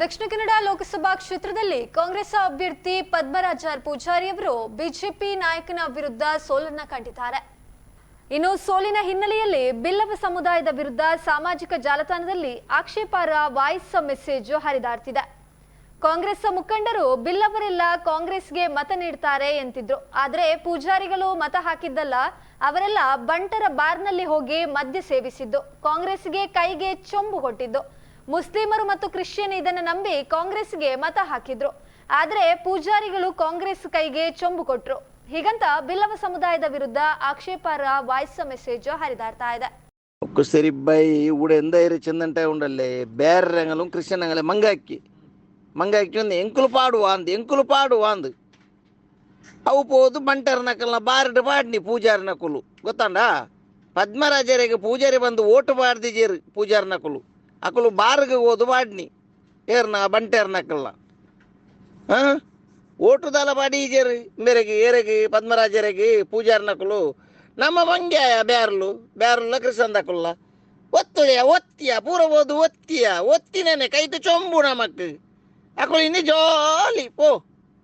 ದಕ್ಷಿಣ ಕನ್ನಡ ಲೋಕಸಭಾ ಕ್ಷೇತ್ರದಲ್ಲಿ ಕಾಂಗ್ರೆಸ್ ಅಭ್ಯರ್ಥಿ ಪದ್ಮರಾಜಾರ್ ಪೂಜಾರಿ ಅವರು ಬಿಜೆಪಿ ನಾಯಕನ ವಿರುದ್ಧ ಸೋಲನ್ನ ಕಂಡಿದ್ದಾರೆ. ಇನ್ನು ಸೋಲಿನ ಹಿನ್ನೆಲೆಯಲ್ಲಿ ಬಿಲ್ಲವ ಸಮುದಾಯದ ವಿರುದ್ಧ ಸಾಮಾಜಿಕ ಜಾಲತಾಣದಲ್ಲಿ ಆಕ್ಷೇಪಾರ್ಹ ವಾಯ್ಸ್ ಮೆಸೇಜ್ ಹರಿದಾಡ್ತಿದೆ. ಕಾಂಗ್ರೆಸ್ ಮುಖಂಡರು ಬಿಲ್ಲವರೆಲ್ಲ ಕಾಂಗ್ರೆಸ್ಗೆ ಮತ ನೀಡ್ತಾರೆ ಎಂತಿದ್ರು. ಆದರೆ ಪೂಜಾರಿಗಳು ಮತ ಹಾಕಿದ್ದಲ್ಲ, ಅವರೆಲ್ಲ ಬಂಟರ ಬಾರ್ನಲ್ಲಿ ಹೋಗಿ ಮದ್ಯ ಸೇವಿಸಿದ್ದು. ಕಾಂಗ್ರೆಸ್ಗೆ ಕೈಗೆ ಚೊಂಬು ಕೊಟ್ಟಿದ್ದು. ಮುಸ್ಲಿಮರು ಮತ್ತು ಕ್ರಿಶ್ಚಿಯನ್ ಇದನ್ನು ನಂಬಿ ಕಾಂಗ್ರೆಸ್ಗೆ ಮತ ಹಾಕಿದ್ರು. ಆದರೆ ಪೂಜಾರಿಗಳು ಕಾಂಗ್ರೆಸ್ ಕೈಗೆ ಚೊಂಬು ಕೊಟ್ರು. ಹೀಗಂತ ಬಿಲ್ಲವ ಸಮುದಾಯದ ವಿರುದ್ಧ ಆಕ್ಷೇಪಾರ ವಾಯ್ಸ್ ಮೆಸೇಜ್ ಹರಿದಾಡ್ತಾ ಇದೆ. ഒക്കെശ്ശേരിബായി ഇവിടെ എന്തായാലും ಮಂಗ ഉണ്ടല്ലേ ಮಂಗ ക്രിസ്ത്യനങ്ങളും ಒಂದು ಎಂಕುಲು ಪಾಡು ಅಂದು, ಎಂಕುಲು ಪಾಡು ಅಂದು. ಅವು ಹೋದು ಮಂಟರ್ನಕಲ್ನ ಬಾರಡು ಪಾಡ್ನಿ ಪೂಜಾರಿನ ಕುಲು ಗೊತ್ತಾಂಡ? ಪದ್ಮರಾಜರಿಗೆ ಪೂಜಾರಿ ಬಂದು ಓಟು ಬಾಡ್ದಿಜೇರು ಪೂಜಾರ್ ನಕುಲು. ಅಕುಲು ಬಾರ್ಗೆ ಓದು ಬಾಡ್ನಿ. ಏರ್ನ ನಕಲ್ನ ಹಾ? ಓಟು ದಾಲ ಪಾಡಿ ಈಜೇರು. ಮೇರೆಗೆ ಏರೆಗೆ, ಪದ್ಮರಾಜರಿಗೆ ಪೂಜಾರ್ ನಕುಲು ನಮ್ಮ ಮಂಗ್ಯಾಯ ಬ್ಯಾರ್ಲು ಬ್ಯಾರ್ಲ ಕೃಷ್ಣನ್ ದಕುಲ್ಲ ಒತ್ತಿಯ ಒತ್ತಿಯ ಪೂರ ಓದು ಒತ್ತಿಯ, ಒತ್ತಿನೇನೆ ಕೈತು ಚೊಂಬು ನಮಕ್. ಅಕುಲು ಇನ್ನು ಜೋಲಿ, ಪೋ.